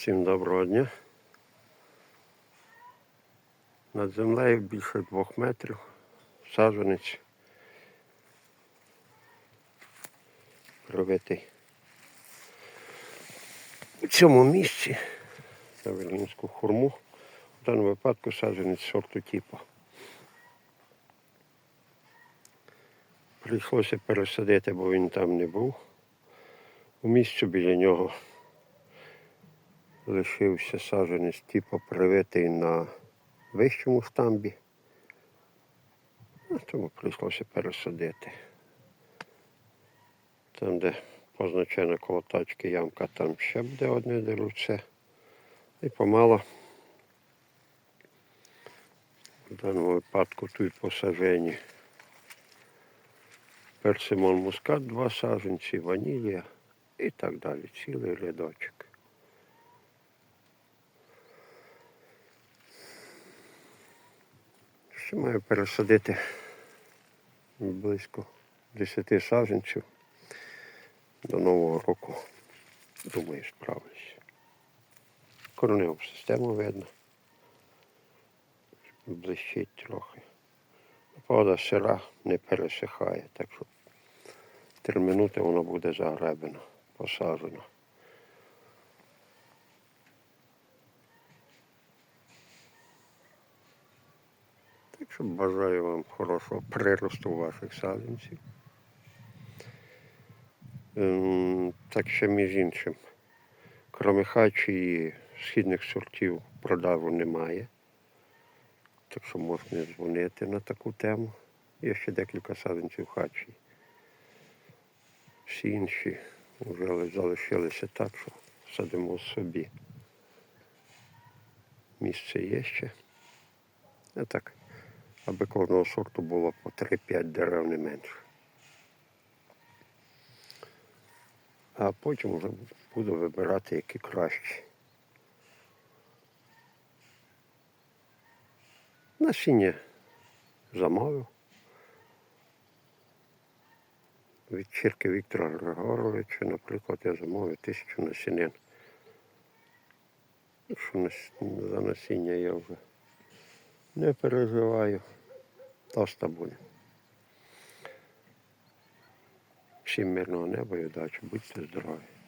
Всім доброго дня. Над землею більше двох метрів. Саджанець. Привитий. У цьому місці на Верлінську хурму. В даному випадку саджанець сорту типу. Прийшлося пересадити, бо він там не був. У місці біля нього лишився саджанець типу привитий на вищому штамбі. Ну, Тому прийшлося пересадити. Там, де позначена коло тачки ямка, там ще буде одне деревце. І помало. В даному випадку тут посажені персимон мускат, два саджанці, ванілія і так далі. Цілий рядочок. Ще маю пересадити близько 10 саджанців до Нового року. Думаю, справлюсь. Кореневу систему видно. Блищить трохи. Вода сира не пересихає, так що три минути воно буде загребено, посаджено. Так бажаю вам хорошого приросту ваших саджанців. Ем, Так ще між іншим. Кроме хачі і східних сортів продажу немає. Так що можна дзвонити на таку тему. Є ще декілька саджанців хачі. Всі інші вже залишилися так, що садимо собі. Місце є ще. А так, аби кожного сорту було по 3-5 дерев не менше. А потім вже буду вибирати, які кращі. Насіння замовив. Від Чірки Віктора Григоровича, наприклад, я замовив тисячу насінин. Що за насіння я вже не переживаю. та з тобою. Всім мирного неба і удачі. Будьте здорові.